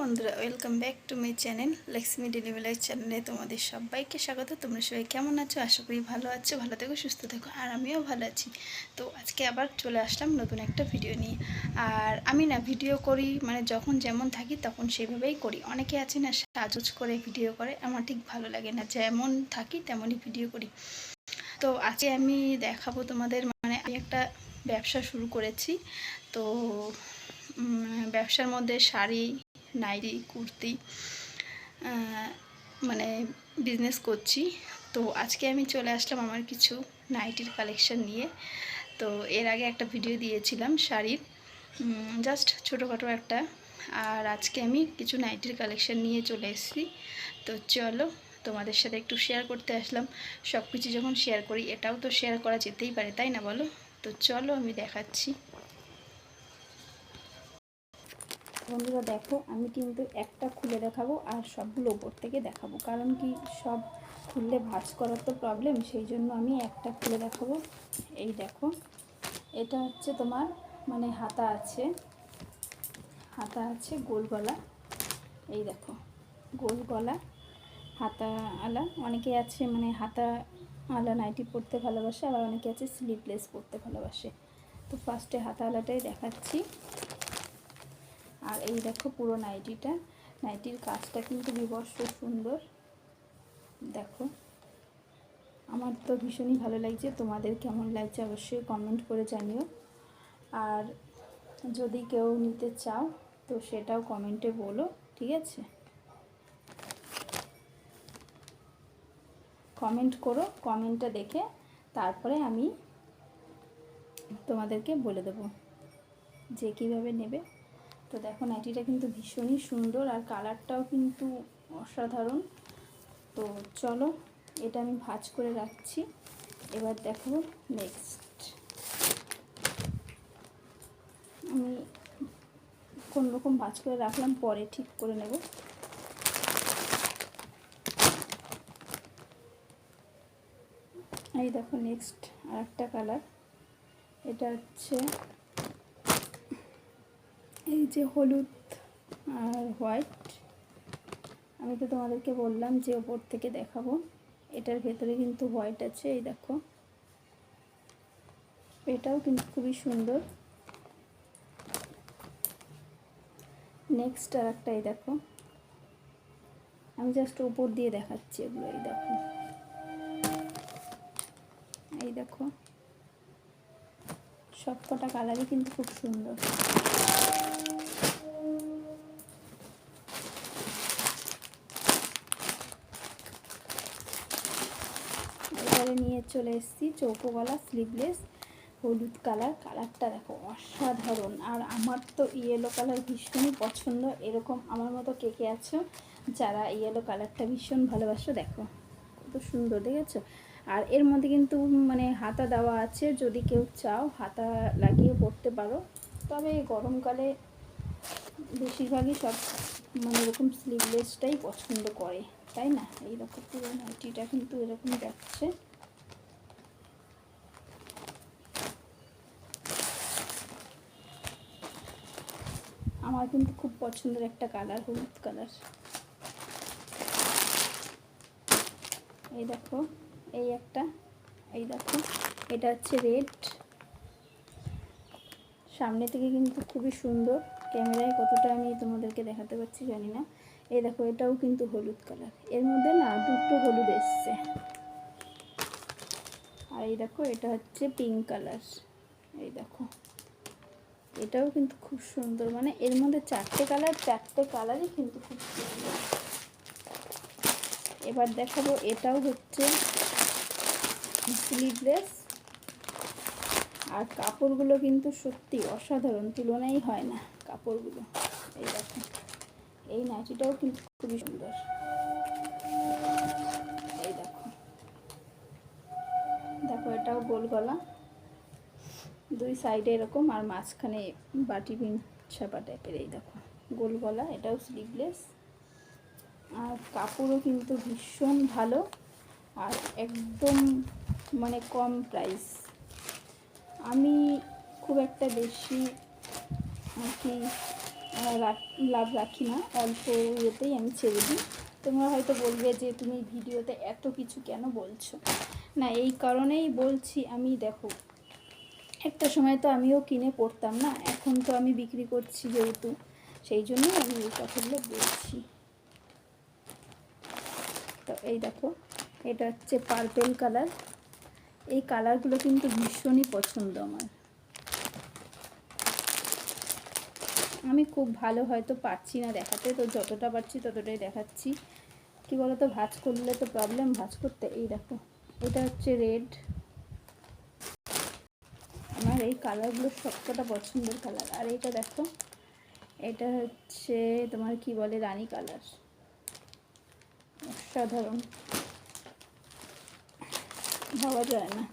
বন্ধুরা welcome back to my channel Lakshmi delivery চ্যানেলে তোমাদের সবাইকে স্বাগত। তোমরা সবাই কেমন আছো? আশা করি ভালো আছো, ভালো থেকো, সুস্থ থেকো, আর আমিও ভালো আছি। তো আজকে আবার চলে আসলাম নতুন একটা ভিডিও নিয়ে। আর আমি না ভিডিও করি মানে যখন যেমন থাকি তখন সেভাবেই করি। অনেকে আছে না, সাজুজ করে ভিডিও করে, আমার ঠিক ভালো লাগে না। যেমন থাকি তেমনই ভিডিও করি। তো আজকে আমি দেখাবো তোমাদের মানে আমি একটা ব্যবসা শুরু করেছি। তো ব্যবসার মধ্যে শাড়ি নাইরি কুর্তি মানে বিজনেস করছি। তো আজকে আমি চলে আসলাম আমার কিছু নাইটির কালেকশন নিয়ে। তো এর আগে একটা ভিডিও দিয়েছিলাম শাড়ির। জাস্ট ছোটোখাটো একটা। আর আজকে আমি কিছু নাইটির কালেকশন নিয়ে চলে এসেছি। তো চলো তোমাদের সাথে একটু শেয়ার করতে আসলাম। সব কিছু যখন শেয়ার করি, এটাও তো শেয়ার করা যেতেই পারে, তাই না বলো? তো চলো আমি দেখাচ্ছি। বন্ধুরা দেখো, আমি কিন্তু একটা খুলে দেখাবো আর সবগুলো ওপর থেকে দেখাবো। কারণ কি সব খুললে ভাঁজ করার তো প্রবলেম সেই জন্য আমি একটা খুলে দেখাবো। এই দেখো, এটা হচ্ছে তোমার মানে হাতা আছে হাতা আছে গোল গলা। এই দেখো, গোল গলা, হাতা আলা। অনেকে আছে মানে হাতা আলা নাইটি পরতে ভালোবাসে, আবার অনেকে আছে স্লিভলেস পরতে ভালোবাসে। তো ফার্স্টে হাতা আলাটাই দেখাচ্ছি। আর এই দেখো পুরো নাইটিটা। নাইটির কাজটা কিন্তু বিবর্ষ সুন্দর। দেখো, আমার তো ভীষণই ভালো লাগছে। তোমাদের কেমন লাগছে অবশ্যই কমেন্ট করে জানিও। আর যদি কেউ নিতে চাও, তো সেটাও কমেন্টে বলো, ঠিক আছে? কমেন্ট করো কমেন্টটা দেখে তারপরে আমি তোমাদেরকে বলে দেবো যে কীভাবে নেবে। তো দেখো নাইটিটা কিন্তু ভীষণই সুন্দর আর কালারটাও কিন্তু অসাধারণ। তো চলো এটা আমি ভাজ করে রাখছি। এবার দেখো নেক্সট আমি কোন রকম ভাজ করে রাখলাম পরে ঠিক করে নেব। এই দেখো নেক্সট আর একটা কালার। এটা হচ্ছে এই যে হলুদ আর হোয়াইট, আমি তো তোমাদেরকে বললাম যে ওপর থেকে দেখাবো। এটার ভেতরে কিন্তু হোয়াইট আছে, এই দেখো। এটাও কিন্তু খুবই সুন্দর। নেক্সট আর একটা, এই দেখো। আমি জাস্ট ওপর দিয়ে দেখাচ্ছি এগুলো, এই দেখো। এই দেখো। সব কটা কালারই কিন্তু খুব সুন্দর। এবারে নিয়ে চলে এসেছি চৌকো গলা স্লিভলেস হলুদ কালার। কালারটা দেখো অসাধারণ। আর আমার তো ইয়েলো কালার ভীষণই পছন্দ। এরকম আমার মতো কে কে আছো যারা ইয়েলো কালারটা ভীষণ ভালোবাসো, দেখো। কত সুন্দর, দেখেছ? আর এর মধ্যে কিন্তু মানে হাতা দেওয়া আছে, যদি কেউ চাও, হাতা লাগিয়ে পড়তে পারো। তবে গরমকালে বেশিরভাগই সব মানে এরকম স্লিভলেসটাই পছন্দ করে, তাই না? এই দেখো পুরো নাইটিটা কিন্তু এরকম যাচ্ছে। আমার কিন্তু খুব পছন্দের একটা কালার, হলুদ কালার। এই দেখো। এই একটা, এই দেখো, এটা হচ্ছে রেড সামনে থেকে কিন্তু খুবই সুন্দর। ক্যামেরায় কতটা আমি তোমাদেরকে দেখাতে পারছি জানি না। এই দেখো, এটাও কিন্তু হলুদ কালারের মধ্যে না দুটো হলুদ এসছে। আর এই দেখো, এটা হচ্ছে পিঙ্ক কালার এই দেখো, এটাও কিন্তু খুব সুন্দর। মানে এর মধ্যে চারটে কালার চারটে কালারই কিন্তু খুব সুন্দর। এবার দেখাবো, এটাও হচ্ছে স্লিভলেস আর কাপড়গুলো কিন্তু সত্যি অসাধারণ, তুলনাই হয় না কাপড়গুলো। এই দেখো, এই নাইটিটাও কিন্তু খুবই সুন্দর। এই দেখো দেখো এটাও গোল গলা। দুই সাইডে এরকম আর মাঝখানে বাটি বিন ছাপা টাইপের এই দেখো, গোল গলা, এটাও স্লিভলেস আর কাপড়ও কিন্তু ভীষণ ভালো। আর একদম মানে কম প্রাইস আমি খুব একটা বেশি আর কি লাভ রাখি না। অল্প ইয়েতেই আমি ছেড়ে দিই। তোমরা হয়তো বলবে যে তুমি ভিডিওতে এত কিছু কেন বলছো? না, এই কারণেই বলছি আমি, দেখো, একটা সময় তো আমিও কিনে পড়তাম না। এখন তো আমি বিক্রি করছি যেহেতু, সেই জন্যই আমি এই কথাগুলো বলছি। তো এই দেখো, এটা হচ্ছে পার্পেল কালার এই কালারগুলো কিন্তু ভীষণই পছন্দ আমার। আমি খুব ভালো হয়তো পারছি না দেখাতে, তো যতটা পারছি ততটাই দেখাচ্ছি। কি বলতো, ভাজ করলে তো প্রবলেম ভাজ করতে, এই দেখো, এটা হচ্ছে রেড আমার এই কালারগুলো সবকটা পছন্দের কালার। আর এটা দেখো, এটা হচ্ছে তোমার কি বলে, রানী কালার। অসাধারণ। ভাবা যায় না